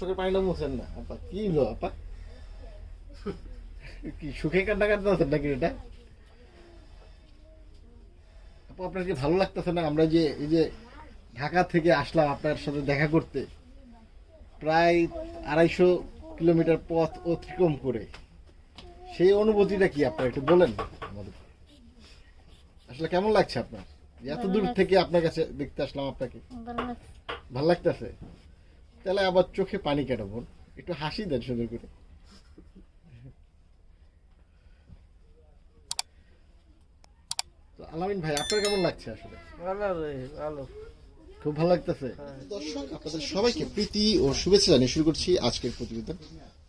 চোখের পানিটা মুছেন না। আপা কি হলো আপা? কি সুখে কান্না কান্না আছেন নাকি এটা? আপা আপনার কি ভালো লাগতেছে না? আমরা যে এই যে ঢাকা থেকে আসলাম আপনার সাথে দেখা করতে প্রায় আড়াইশো কিলোমিটার পথ অতিক্রম করে সেই অনুভূতিটা কি আপনার? একটু বলেন আমাদের। আসলে কেমন লাগছে আপনার? এত দূর থেকে আপনার কাছে দেখতে আসলাম আপনাকে। ভালো ভালো লাগতেছে? তাহলে আবার চোখে পানি কেন বোন একটু হাসি দেন সুন্দর করে। তো আলামিন ভাই আপনার কেমন লাগছে আসলে? ভালো ভালো। খুব ভালো লাগতেছে? দর্শক আপনাদের সবাইকে প্রীতি ও শুভেচ্ছা জানিয়ে শুরু করছি আজকের প্রতিবেদন।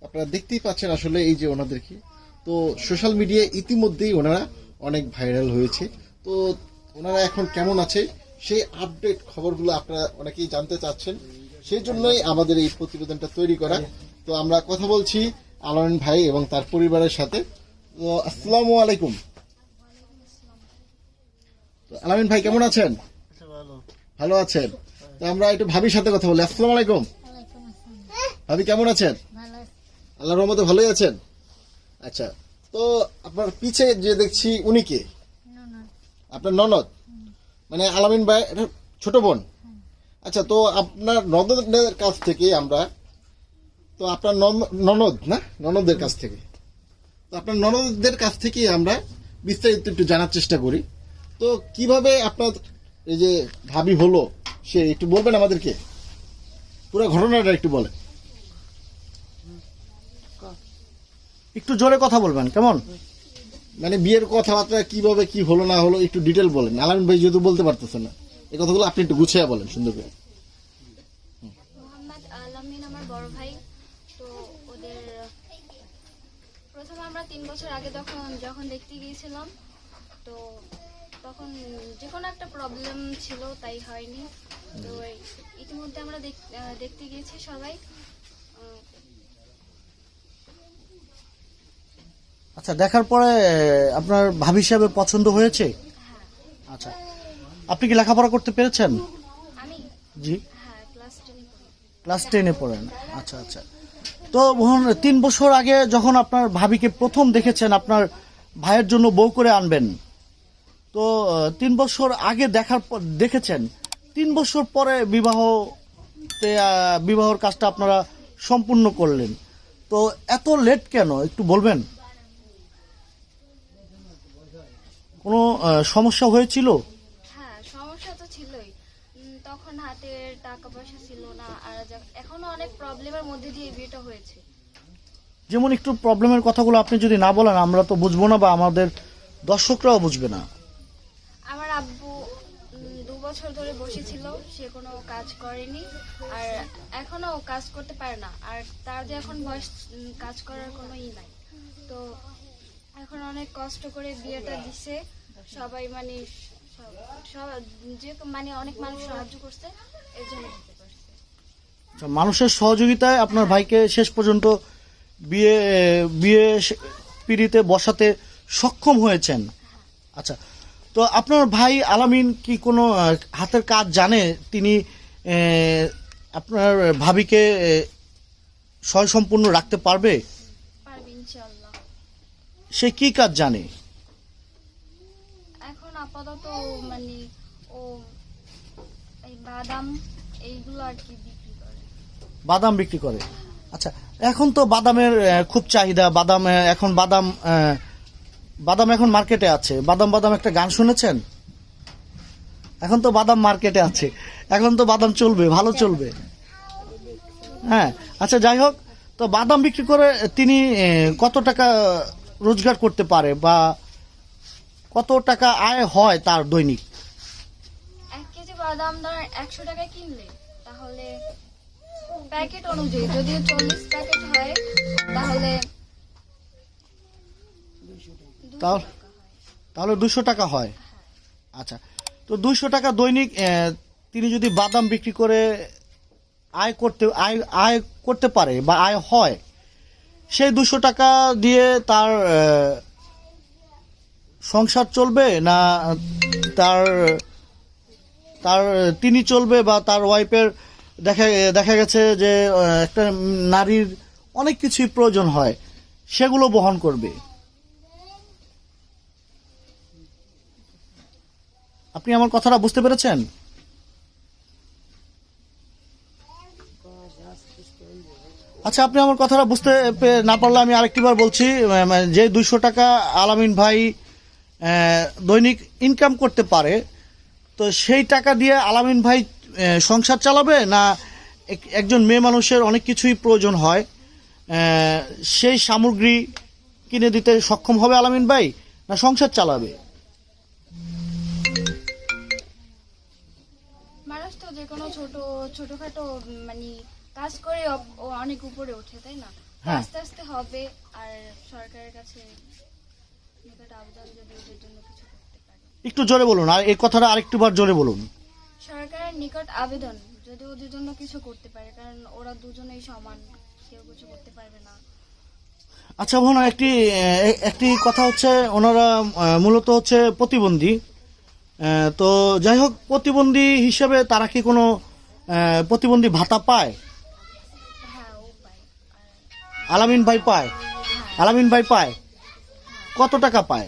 আপনারা দেখতেই পাচ্ছেন আসলে এই যে ওনাদেরকে। তো সোশ্যাল মিডিয়ায় ইতিমধ্যেই ওনারা অনেক ভাইরাল হয়েছে। তো ওনারা এখন কেমন আছে সেই আপডেট খবরগুলো আপনারা অনেকেই জানতে চাচ্ছেন। সেই জন্যই আমাদের এই প্রতিবেদনটা তৈরি করা। তো আমরা কথা বলছি আলামিন ভাই এবং তার পরিবারের সাথে। তো আসসালামু আলাইকুম। আলামিন ভাই, কেমন আছেন? ভালো আছেন। তো আমরা একটু ভাবির সাথে কথা বলি। আসসালামু আলাইকুম। ভাবি, কেমন আছেন? আল্লাহর রহমতে ভালোই আছেন? আচ্ছা তো আপনার পিছে যে দেখছি উনি কে? আপনার ননদ? মানে আলামিন ভাই ছোট বোন? আচ্ছা তো আপনার ননদের কাছ থেকে আমরা তো আপনার নন- ননদ না? ননদের কাছ থেকে। তো আপনার ননদদের কাছ থেকে আমরা বিস্তারিত একটু জানার চেষ্টা করি। তো কীভাবে আপনার এই যে ভাবি হলো সে একটু বলবেন আমাদেরকে? পুরো ঘটনাটা একটু বলেন। একটু জোরে কথা বলবেন কেমন? মানে বিয়ের কথাবার্তা কীভাবে কি হলো না হলো একটু ডিটেল বলেন। আলামিন ভাই যেহেতু বলতে পারতেছে না। এই কথাগুলো আপনি একটু গুছিয়ে বলেন সুন্দর করে। মোহাম্মদ আলামিন আমার বড় ভাই। তো ওদের প্রথম আমরা তিন বছর আগে তখন যখন দেখতে গিয়েছিলাম তো তখন যে কোনো একটা প্রবলেম ছিল তাই হয়নি। তো ইতিমধ্যে আমরা দেখ- দেখতে গিয়েছি সবাই। আচ্ছা দেখার পরে আপনার ভাবি হিসাবে পছন্দ হয়েছে? আচ্ছা। আপনি কি লেখাপড়া করতে পেরেছেন? জি। হ্যাঁ ক্লাস টেনে ক্লাস টেনে পড়েন। আচ্ছা আচ্ছা। তো মোহন তিন বছর আগে যখন আপনার ভাবিকে প্রথম দেখেছেন আপনার ভাইয়ের জন্য বউ করে আনবেন তো তিন বছর আগে দেখার পর দেখেছেন তিন বছর পরে বিবাহ বিবাহর কাজটা আপনারা সম্পূর্ণ করলেন। তো এত লেট কেন? একটু বলবেন? কোনো সমস্যা হয়েছিল হ্যাঁ সমস্যা তো ছিলই উম, তখন হাতে টাকা পয়সা ছিল না আর এখনও অনেক প্রবলেমের মধ্যে দিয়ে বিয়েটা হয়েছে। যেমন একটু প্রবলেমের কথাগুলো আপনি যদি না বলেন আমরা তো বুঝব না বা আমাদের দর্শকরাও বুঝবে না। আমার আব্বু দু বছর ধরে বসেছিল সে কোনো কাজ করেনি আর এখনও কাজ করতে পারে না আর তার যে এখন বয়স কাজ করার কোনো ই নাই। তো এখন অনেক কষ্ট করে বিয়েটা দিছে সবাই মানে সব- যে মানে অনেক মানুষ সাহায্য করছে। এর জন্য দিতে পারছে আচ্ছা, মানুষের সহযোগিতায় আপনার ভাইকে শেষ পর্যন্ত বিয়ে বিয়ে পিড়িতে বসাতে সক্ষম হয়েছেন। আচ্ছা তো আপনার ভাই আলামিন কি কোনো হাতের কাজ জানে? তিনি আপনার ভাবিকে আহ, স্বয়ংসম্পূর্ণ রাখতে পারবে? সে কি কাজ জানে? এখন আপাতত মানে বাদাম এইগুলো আর কি বিক্রি করে। বাদাম বিক্রি করে। আচ্ছা এখন তো বাদামের খুব চাহিদা। বাদাম এখন বাদাম বাদাম এখন মার্কেটে আছে। বাদাম বাদাম একটা গান শুনেছেন? এখন তো বাদাম মার্কেটে আছে। এখন তো বাদাম চলবে ভালো চলবে। হ্যাঁ আচ্ছা যাই হোক। তো বাদাম বিক্রি করে তিনি কত টাকা রোজগার করতে পারে বা কত টাকা আয় হয় তার দৈনিক? বাদাম ধর একশো টাকায় কিনলে, তাহলে প্যাকেট অনুযায়ী যদি চল্লিশ প্যাকেট হয়, তাহলে দুশো তাহলে- দুশো টাকা হয়। আচ্ছা তো দুইশো টাকা দৈনিক তিনি যদি বাদাম বিক্রি করে আয় করতে, আয় আয় করতে পারে বা আয় হয়, সেই দুশো টাকা দিয়ে তার সংসার চলবে না তার তার, তিনি চলবে বা তার ওয়াইফের দেখা দেখা গেছে যে একটা নারীর অনেক কিছুই প্রয়োজন হয়, সেগুলো বহন করবে। আপনি আমার কথাটা বুঝতে পেরেছেন? আচ্ছা আপনি আমার কথাটা বুঝতে না পারলে আমি আরেকটিবার বলছি যে দুইশো টাকা আলামিন ভাই দৈনিক ইনকাম করতে পারে তো সেই টাকা দিয়ে আলামিন ভাই সংসার চালাবে না এক- একজন মেয়ে মানুষের অনেক কিছুই প্রয়োজন হয়? সেই সামগ্রী কিনে দিতে সক্ষম হবে আলামিন ভাই না সংসার চালাবে? মানুষ তো যে কোনো ছোট ছোটখাটো মানে কাজ করে অনেক উপরে ওঠে তাই না? হ্যাঁ। আস্তে আস্তে হবে আর সরকারের কাছে নিকট আবেদন যদি ওদের জন্য কিছু একটু জোরে বলুন আর এই কথাটা আরেকটুবার জোরে বলুন। সরকারের নিকট আবেদন যদি ওদের জন্য কিছু করতে পারে কারণ ওরা দুজনেই সমান কেউ কিছু করতে পারবে না। আচ্ছা বোন একটি একটি কথা হচ্ছে ওনারা মূলত হচ্ছে প্রতিবন্ধী। তো যাই হোক প্রতিবন্ধী হিসেবে তারা কি কোনো প্রতিবন্ধী ভাতা পায়? হ্যাঁ আলামিন ভাই পায়? আলামিন ভাই পায়? কত টাকা পায়?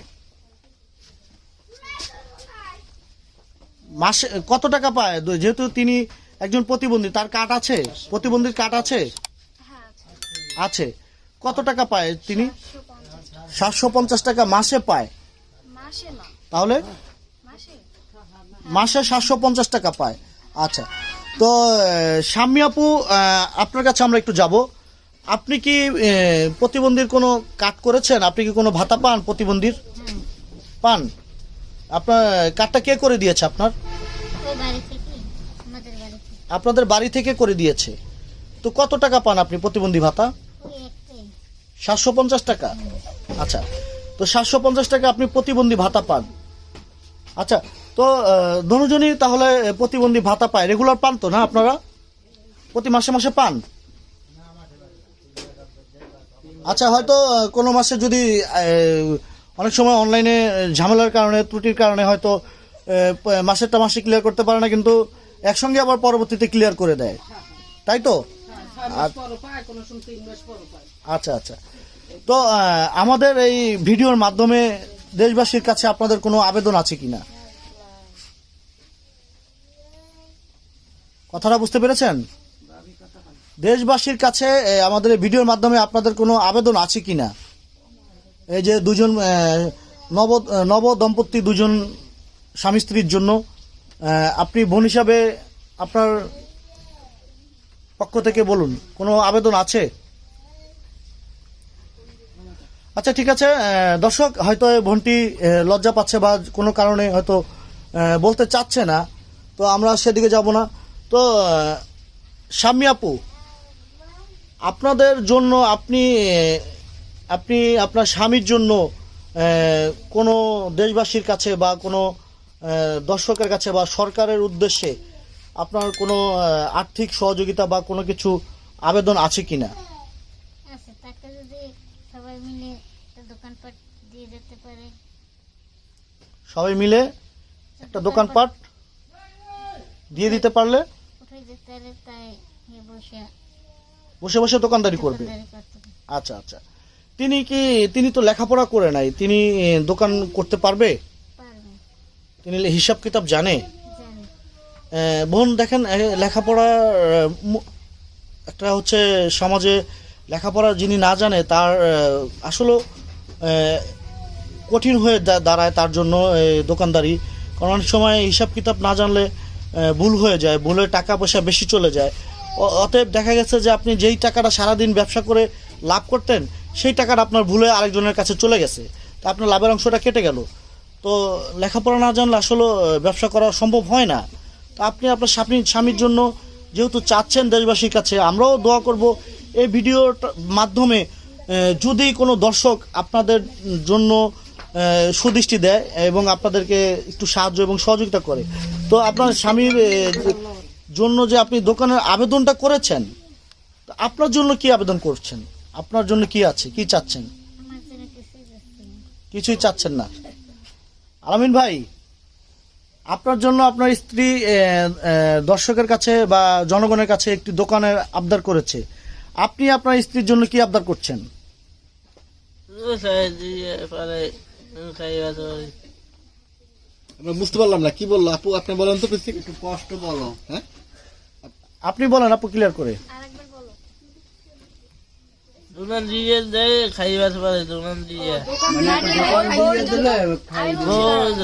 মাসে কত টাকা পায়? যেহেতু তিনি একজন প্রতিবন্ধী তার কার্ড আছে? প্রতিবন্ধীর কার্ড আছে? হ্যাঁ আছে। আছে। কত টাকা পায় তিনি? সাতশো পঞ্চাশ টাকা মাসে পায়। তাহলে? মাসে? সাতশো পঞ্চাশ টাকা পায়। আচ্ছা। তো শাম্মী আপু আপনার কাছে আমরা একটু যাব। আপনি কি প্রতিবন্ধীর কোনো কাট করেছেন? আপনি কি কোনো ভাতা পান প্রতিবন্ধীর? পান? আপনার কার্ডটা কে করে দিয়েছে আপনার? আপনাদের বাড়ি থেকে করে দিয়েছে। তো কত টাকা পান আপনি প্রতিবন্ধী ভাতা? সাতশো পঞ্চাশ টাকা? আচ্ছা তো সাতশো পঞ্চাশ টাকা আপনি প্রতিবন্ধী ভাতা পান। আচ্ছা তো আহ, তাহলে প্রতিবন্ধী ভাতা পায়। রেগুলার পান তো না আপনারা? প্রতি মাসে মাসে পান? আচ্ছা হয়তো কোনো মাসে যদি অনেক সময় অনলাইনে ঝামেলার কারণে, ত্রুটির কারণে হয়তো মাসেরটা মাসে ক্লিয়ার করতে পারে না, কিন্তু একসঙ্গে আবার পরবর্তীতে ক্লিয়ার করে দেয়। তাই তো? আচ্ছা আচ্ছা। তো আমাদের এই ভিডিওর মাধ্যমে দেশবাসীর কাছে আপনাদের কোনো আবেদন আছে কি না কথাটা বুঝতে পেরেছেন? দেশবাসীর কাছে আমাদের ভিডিওর মাধ্যমে আপনাদের কোনো আবেদন আছে কিনা? এই যে দুজন নব নব দম্পতি দুজন স্বামী স্ত্রীর জন্য আপনি বোন হিসাবে আপনার পক্ষ থেকে বলুন, কোনো আবেদন আছে? আচ্ছা ঠিক আছে দর্শক, হয়তো বোনটি লজ্জা পাচ্ছে বা কোনো কারণে হয়তো বলতে চাচ্ছে না, তো আমরা সেদিকে যাব না। তো শাম্মী আপু, আপনাদের জন্য আপনি আপনি আপনার স্বামীর জন্য কোনো দেশবাসীর কাছে বা কোনো দর্শকের কাছে বা সরকারের উদ্দেশ্যে আপনার কোনো আর্থিক সহযোগিতা বা কোনো কিছু আবেদন আছে কি না সবাই মিলে একটা দোকানপাট দিয়ে দিতে পারলে? বসে বসে দোকানদারি করবে। আচ্ছা আচ্ছা। তিনি কি তিনি তো লেখাপড়া করে নাই তিনি দোকান করতে পারবে? তিনি হিসাব কিতাব জানে? বোন দেখেন লেখাপড়া একটা হচ্ছে সমাজে লেখাপড়া যিনি না জানে তার আসলে কঠিন হয়ে দাঁড়ায় তার জন্য দোকানদারি। কারণ অনেক সময় হিসাব কিতাব না জানলে ভুল হয়ে যায় ভুলে টাকা পয়সা বেশি চলে যায়। অতএব দেখা গেছে যে আপনি যেই টাকাটা সারাদিন ব্যবসা করে লাভ করতেন, সেই টাকাটা আপনার ভুলে আরেকজনের কাছে চলে গেছে। তা আপনার লাভের অংশটা কেটে গেল। তো লেখাপড়া না জানলে আসলে ব্যবসা করা সম্ভব হয় না। তো আপনি আপনার স্বামী, স্বামীর জন্য যেহেতু চাচ্ছেন দেশবাসীর কাছে, আমরাও দোয়া করব এই ভিডিওর মাধ্যমে যদি কোনো দর্শক আপনাদের জন্য সুদৃষ্টি দেয় এবং আপনাদেরকে একটু সাহায্য এবং সহযোগিতা করে, তো আপনার স্বামীর জন্য যে আপনি দোকানের আবেদনটা করেছেন আপনার জন্য কি আবেদন করছেন? আপনার জন্য কি আছে? কি চাচ্ছেন? কিছুই যাচ্ছে না। কিছুই চাচ্ছেন না। আলামিন ভাই আপনার জন্য আপনার স্ত্রী দর্শকের কাছে বা জনগণের কাছে একটি দোকানের আবদার করেছে। আপনি আপনার স্ত্রীর জন্য কি আবদার করছেন? আমরা বুঝতে পারলাম না। কি বলল? আপু আপনি বলেন তো একটু কষ্ট বলো হ্যাঁ? আপনি বলেন আপু ক্লিয়ার করে। দোকান দিয়ে দেয় খাইবা পারে দোকান দিয়ে। মানে দোকান দিয়ে দিলে খাই রোজ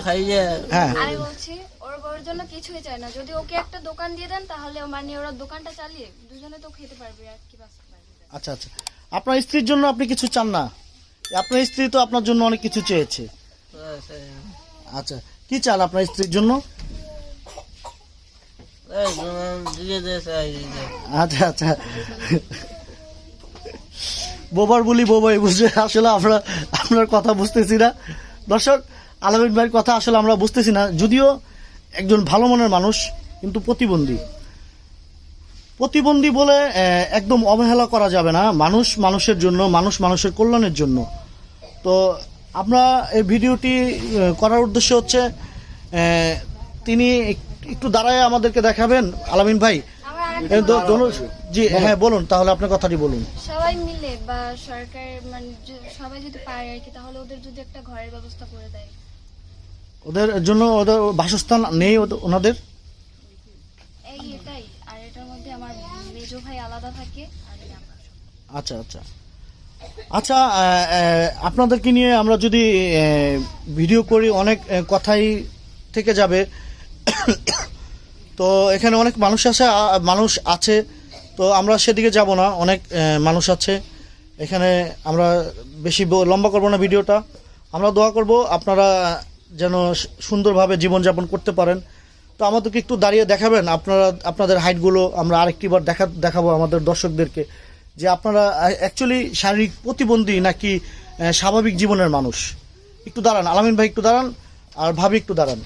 হ্যাঁ। আমি বলছি ওর বউয়ের জন্য কিছুই চাই না। যদি ওকে একটা দোকান দিয়ে দেন তাহলে মানে ওরা দোকানটা চালিয়ে দুজনে তো খেতে পারবে আর কি বাঁচতে পারবে। আচ্ছা আচ্ছা। আপনার স্ত্রীর জন্য আপনি কিছু চান না? আপনার স্ত্রী তো আপনার জন্য অনেক কিছু চেয়েছে। আচ্ছা কি চান আপনার স্ত্রীর জন্য? দিয়ে দেয় আচ্ছা আচ্ছা। বোবার বলি বোবাই বুঝে আসলে আমরা আপনার কথা বুঝতেছি না। দর্শক আলামিন ভাইয়ের কথা আসলে আমরা বুঝতেছি না। যদিও একজন ভালো মনের মানুষ কিন্তু প্রতিবন্ধী। প্রতিবন্ধী বলে একদম অবহেলা করা যাবে না। মানুষ মানুষের জন্য মানুষ মানুষের কল্যাণের জন্য। তো আমরা এই ভিডিওটি করার উদ্দেশ্য হচ্ছে তিনি একটু দাঁড়ায় আমাদেরকে দেখাবেন। আলামিন ভাই জি হ্যাঁ বলুন তাহলে আপনার কথাটি বলুন। সবাই বা সরকার মানে সবাই যদি পারে আর কি তাহলে ওদের যদি একটা ঘরের ব্যবস্থা করে দেয়। ওদের জন্য ওদের বাসস্থান নেই ওদের- ওনাদের? এই এটাই আর এটার মধ্যে আমার মেজো ভাই আলাদা থাকে আর এই আমরা আচ্ছা আচ্ছা। আচ্ছা আহ, আহ, আপনাদেরকে নিয়ে আমরা যদি আহ, ভিডিও করি অনেক আহ, কথাই থেকে যাবে। তো এখানে অনেক মানুষ আছে আ- মানুষ আছে তো আমরা সেদিকে যাব না অনেক আহ, মানুষ আছে। এখানে আমরা বেশি লম্বা করব না ভিডিওটা। আমরা দোয়া করব আপনারা যেন সুন্দরভাবে জীবনযাপন করতে পারেন। তো আমাদেরকে একটু দাঁড়িয়ে দেখাবেন। আপনারা, আপনাদের হাইটগুলো আমরা আরেকটিবার দেখা, দেখাবো আমাদের দর্শকদেরকে। যে আপনারা অ্যাকচুয়ালি শারীরিক প্রতিবন্ধী নাকি স্বাভাবিক জীবনের মানুষ? একটু দাঁড়ান, আলামিন ভাই একটু দাঁড়ান, আর ভাবি একটু দাঁড়ান।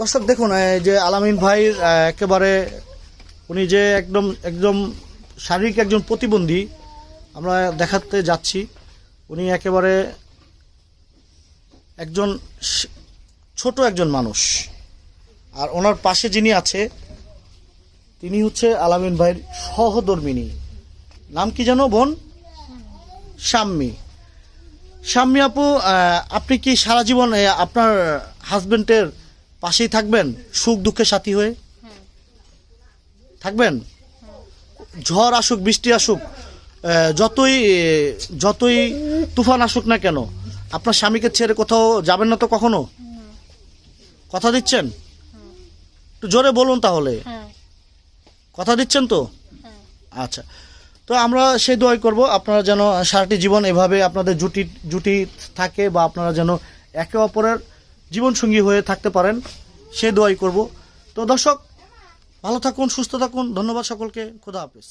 দর্শক দেখুন যে আলামিন ভাই একেবারে উনি যে একদম একদম শারীরিক একজন প্রতিবন্ধী আমরা দেখাতে যাচ্ছি। উনি একেবারে একজন ছোট একজন মানুষ। আর ওনার পাশে যিনি আছে তিনি হচ্ছে আলামিন ভাইয়ের সহধর্মিনী। নাম কি জানো বোন? শাম্মী। শাম্মী আপু আপনি কি সারা জীবন আপনার হাজবেন্ডের পাশেই থাকবেন? সুখ দুঃখে সাথী হয়ে? হ্যাঁ। থাকবেন? ঝড় আসুক বৃষ্টি আসুক যতই যতই তুফান আসুক না কেন, আপনার স্বামীকে ছেড়ে কোথাও যাবেন না তো কখনো? কথা দিচ্ছেন? একটু জোরে বলুন তাহলে। কথা দিচ্ছেন তো? আচ্ছা। তো আমরা সেই দোয়াই করব, আপনারা যেন সারাটি জীবন এভাবে আপনাদের জুটি জুটি থাকে বা আপনারা যেন একে অপরের জীবনসঙ্গী হয়ে থাকতে পারেন, সেই দোয়াই করব। তো দর্শক, ভালো থাকুন, সুস্থ থাকুন, ধন্যবাদ সকলকে, খোদা হাফেজ।